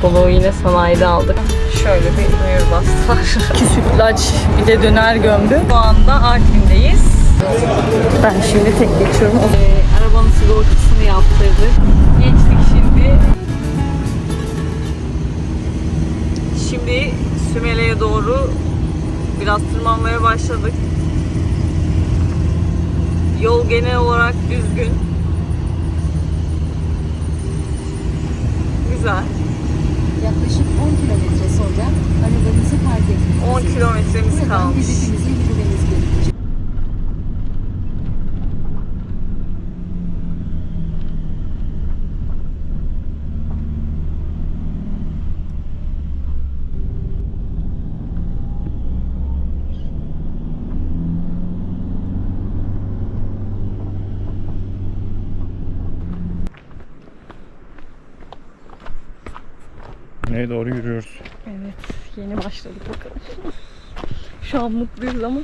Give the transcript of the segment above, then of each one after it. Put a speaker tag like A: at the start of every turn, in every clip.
A: soluğu yine sanayide aldık. Şöyle bir mühürbaz var. İki sütlaç bir de döner gömdü. Şu anda Artvin'deyiz. Ben şimdi tek geçiyorum. Ee, arabanın sigortasını yaptırdık. Geçtik şimdi. Şimdi Sümele'ye doğru biraz tırmanmaya başladık. Yol genel olarak düzgün. Güzel.
B: Yaklaşık 10 kilometre sonra arabanızı park edin.
A: 10 kilometremiz kalmış.
C: Neye doğru yürüyoruz.
A: Evet, yeni başladık bakalım. Şu an mutluyuz ama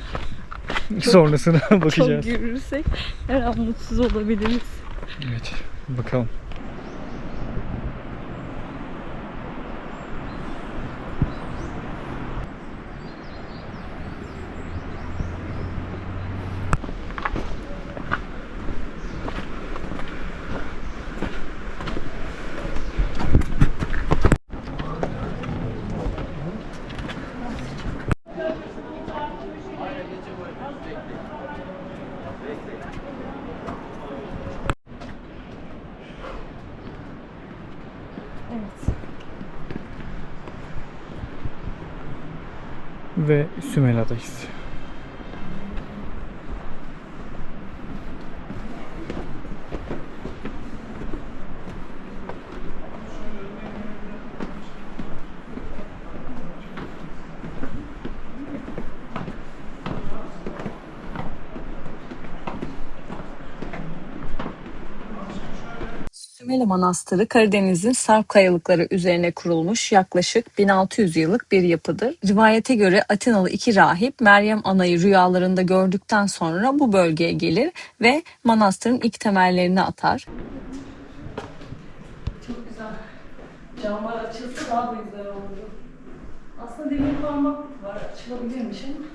C: Sonrasına
A: çok
C: bakacağız.
A: yürürsek her an mutsuz olabiliriz.
C: Evet. Bakalım.
A: Evet.
C: Ve Sümela'dayız.
A: Sümele Manastırı Karadeniz'in sarp kayalıkları üzerine kurulmuş yaklaşık 1600 yıllık bir yapıdır. Rivayete göre Atinalı iki rahip Meryem Ana'yı rüyalarında gördükten sonra bu bölgeye gelir ve manastırın ilk temellerini atar. Çok güzel. Camlar açılsa daha da güzel olurdu. Aslında demir parmak var açılabilirmiş ama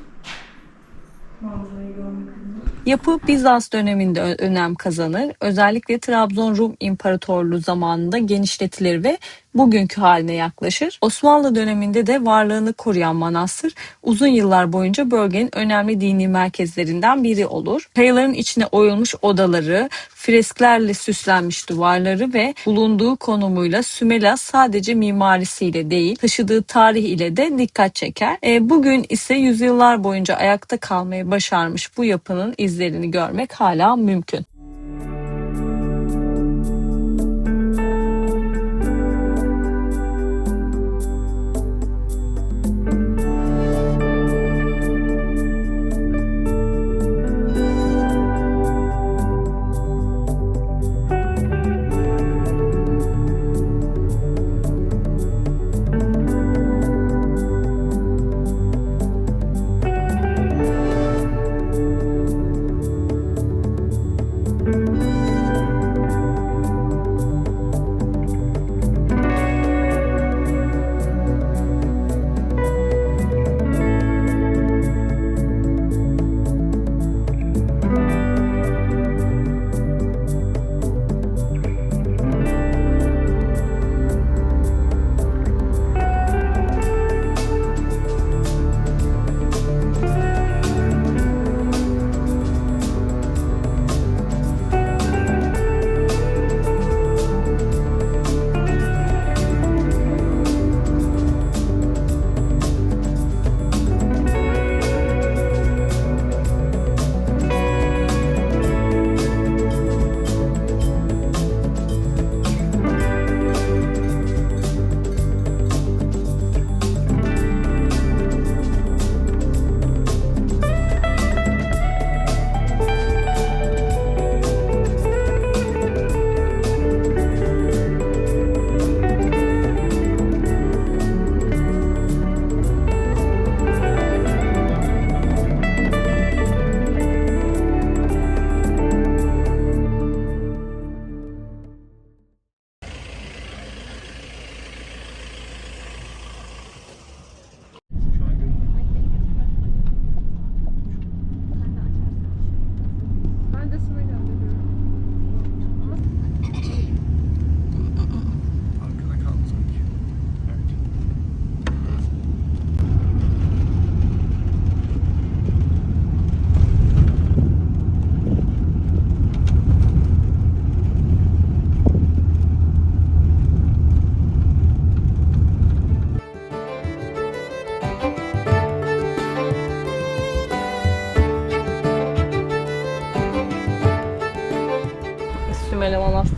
A: Yapı Bizans döneminde önem kazanır. Özellikle Trabzon Rum İmparatorluğu zamanında genişletilir ve bugünkü haline yaklaşır. Osmanlı döneminde de varlığını koruyan manastır uzun yıllar boyunca bölgenin önemli dini merkezlerinden biri olur. Kayaların içine oyulmuş odaları, fresklerle süslenmiş duvarları ve bulunduğu konumuyla Sümela sadece mimarisiyle değil, taşıdığı tarih ile de dikkat çeker. E, bugün ise yüzyıllar boyunca ayakta kalmayı başarmış bu yapının izlerini görmek hala mümkün.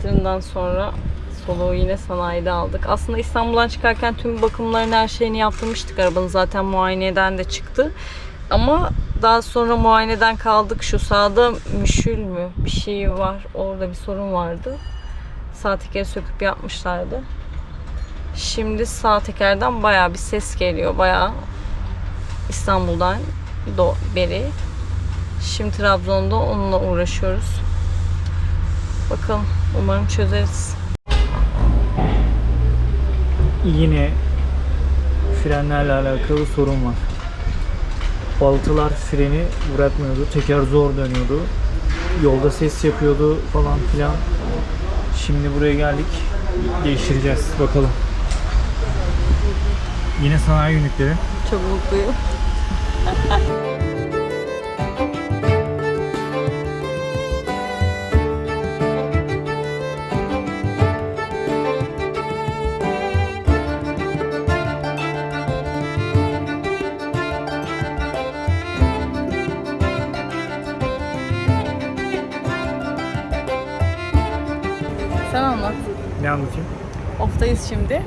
A: Bakımlarından sonra soluğu yine sanayide aldık. Aslında İstanbul'dan çıkarken tüm bakımlarını her şeyini yaptırmıştık. Arabanın zaten muayeneden de çıktı. Ama daha sonra muayeneden kaldık. Şu sağda müşül mü bir şey var. Orada bir sorun vardı. Sağ tekeri söküp yapmışlardı. Şimdi sağ tekerden bayağı bir ses geliyor. Bayağı İstanbul'dan beri. Şimdi Trabzon'da onunla uğraşıyoruz. Bakalım. Umarım çözeriz.
C: Yine frenlerle alakalı sorun var. Baltılar freni bırakmıyordu. Teker zor dönüyordu. Yolda ses yapıyordu falan filan. Şimdi buraya geldik. Değiştireceğiz. Bakalım. Yine sanayi ünitleri.
A: Çok mutluyum.
C: Anlatayım?
A: Oftayız şimdi.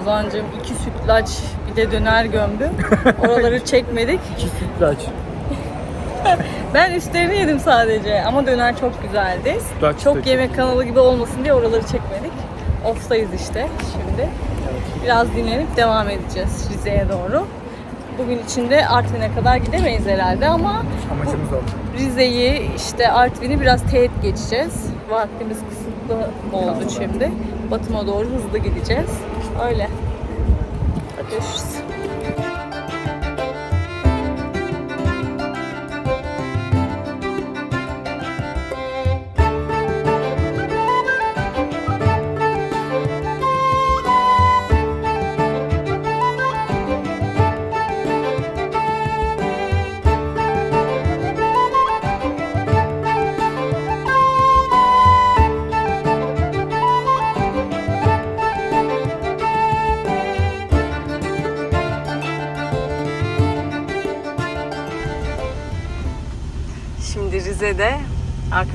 A: Ozancığım iki sütlaç bir de döner gömdü. Oraları çekmedik.
C: İki sütlaç.
A: Ben üstlerini yedim sadece ama döner çok güzeldi.
C: Sütlaç
A: çok
C: çok
A: yemek kanalı gibi olmasın diye oraları çekmedik. Off'tayız işte şimdi. Biraz dinlenip devam edeceğiz Rize'ye doğru. Bugün içinde Artvin'e kadar gidemeyiz herhalde ama
C: Amacımız.
A: Rize'yi işte Artvin'i biraz teğet geçeceğiz. Vaktimiz kısıtlı oldu şimdi. Batıma doğru hızlı gideceğiz. Öyle.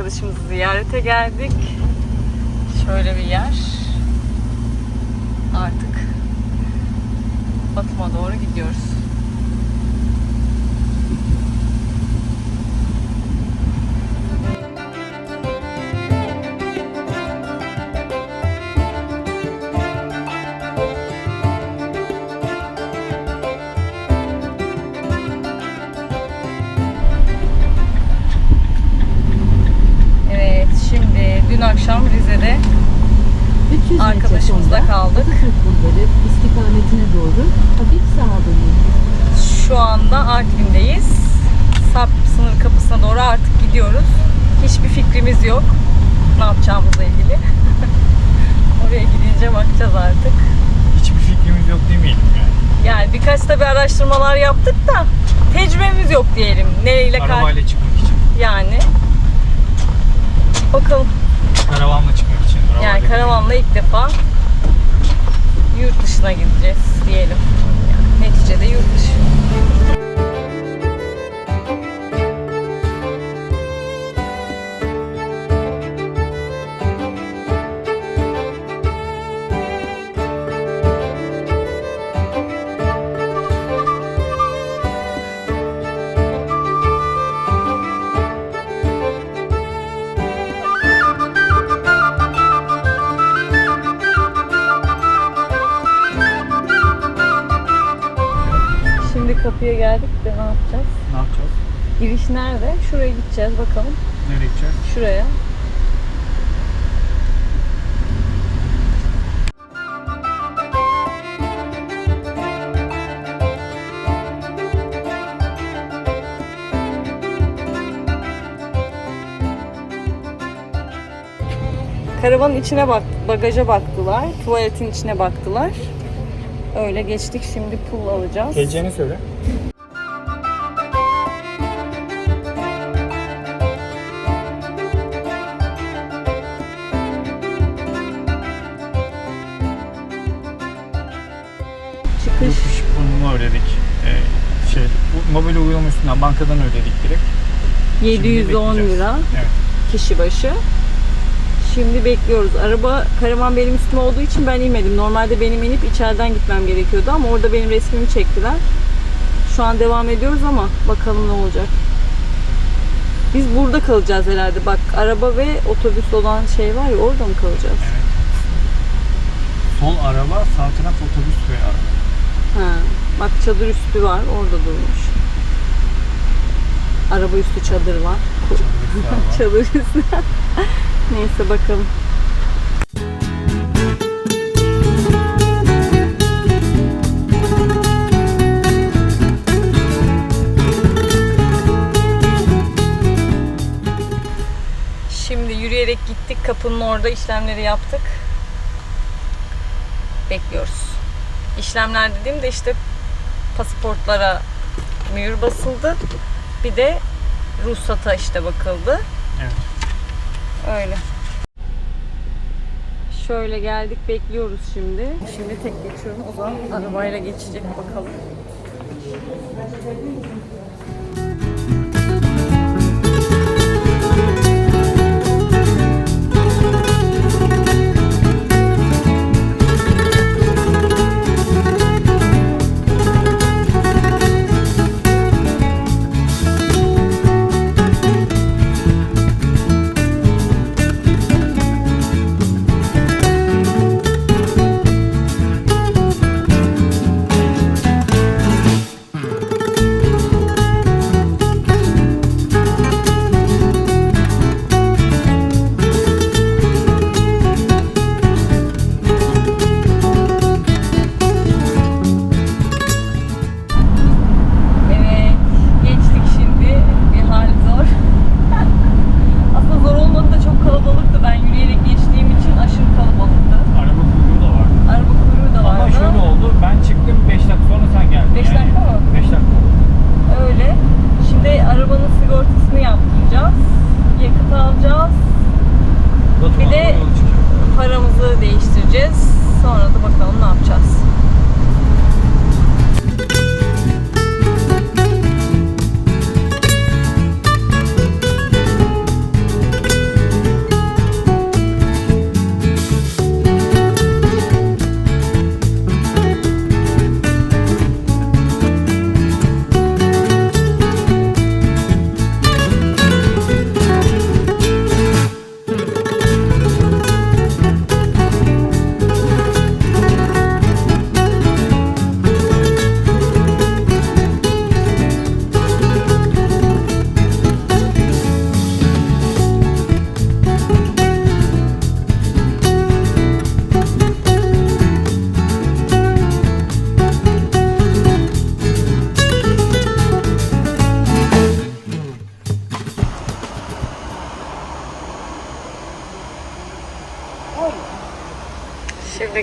A: Arkadaşımızı ziyarete geldik. Şöyle bir yer. Artık Batum'a doğru gidiyoruz. Fikrimiz yok ne yapacağımızla ilgili. Oraya gidince bakacağız artık.
C: Hiçbir fikrimiz yok demeyelim yani.
A: Yani birkaç tabi araştırmalar yaptık da tecrübemiz yok diyelim. Nereyle
C: Arabayla çıkmak için.
A: yani. Bakalım.
C: Karavanla çıkmak için.
A: Yani
C: arabayla
A: karavanla ilk defa yurt dışına gideceğiz diyelim. Yani neticede yurt dışı. Giriş nerede? Şuraya gideceğiz bakalım.
C: Nereye gideceğiz?
A: Şuraya. Karavanın içine bak, bagaja baktılar, tuvaletin içine baktılar. Öyle geçtik. Şimdi pul alacağız.
C: Geleceğini söyle. Üstünden bankadan ödedik direkt. Şimdi
A: 710
C: bekleyeceğiz.
A: lira
C: Evet.
A: kişi başı. Şimdi bekliyoruz. Araba karavan benim üstüme olduğu için ben inmedim. Normalde benim inip içeriden gitmem gerekiyordu ama orada benim resmimi çektiler. Şu an devam ediyoruz ama bakalım ne olacak. Biz burada kalacağız herhalde. Bak araba ve otobüs olan şey var ya orada mı kalacağız?
C: Evet. Sol araba, sağ taraf otobüs ve araba.
A: Ha. Bak çadır üstü var. Orada durmuş. Araba üstü çadır var.
C: Çadır
A: üstü. Neyse bakalım. Şimdi yürüyerek gittik. Kapının orada işlemleri yaptık. Bekliyoruz. İşlemler dediğimde işte pasaportlara mühür basıldı. Bir de ruhsata işte bakıldı.
C: Evet.
A: Öyle. Şöyle geldik bekliyoruz şimdi. Şimdi tek geçiyorum. O zaman arabayla geçecek bakalım.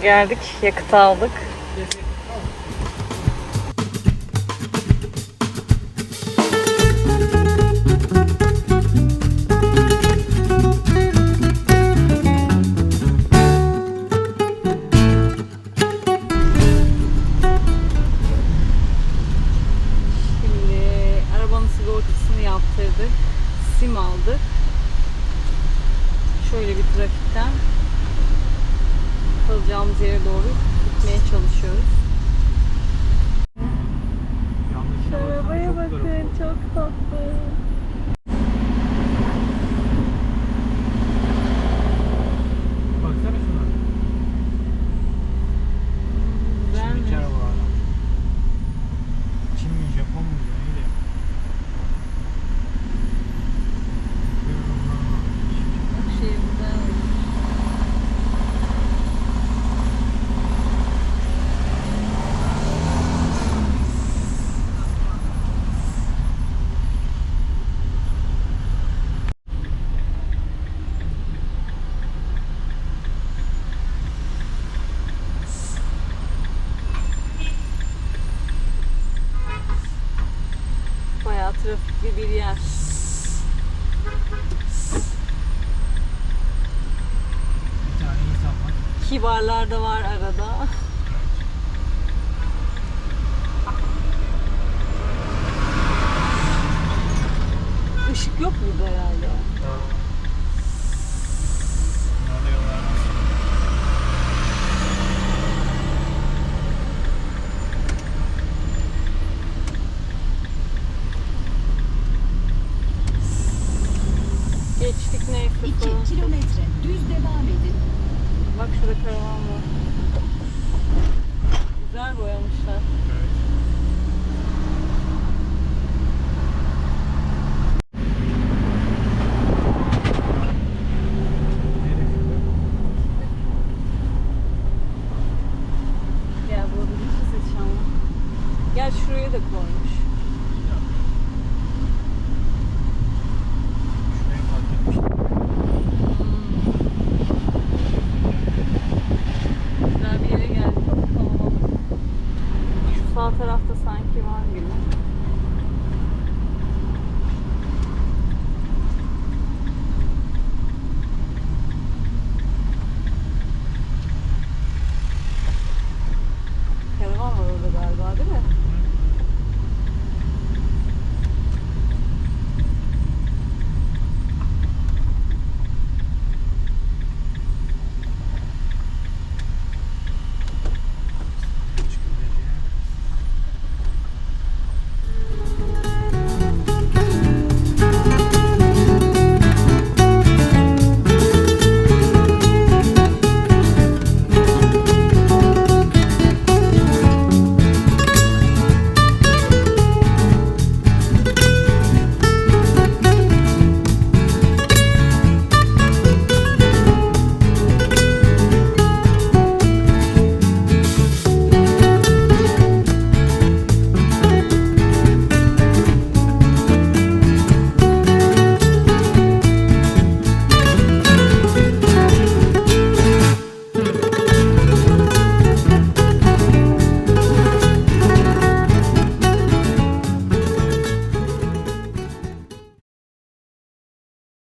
A: Geldik, yakıt aldık.
C: Çok
A: tatlı. Kibarlar da var
C: the
A: coin.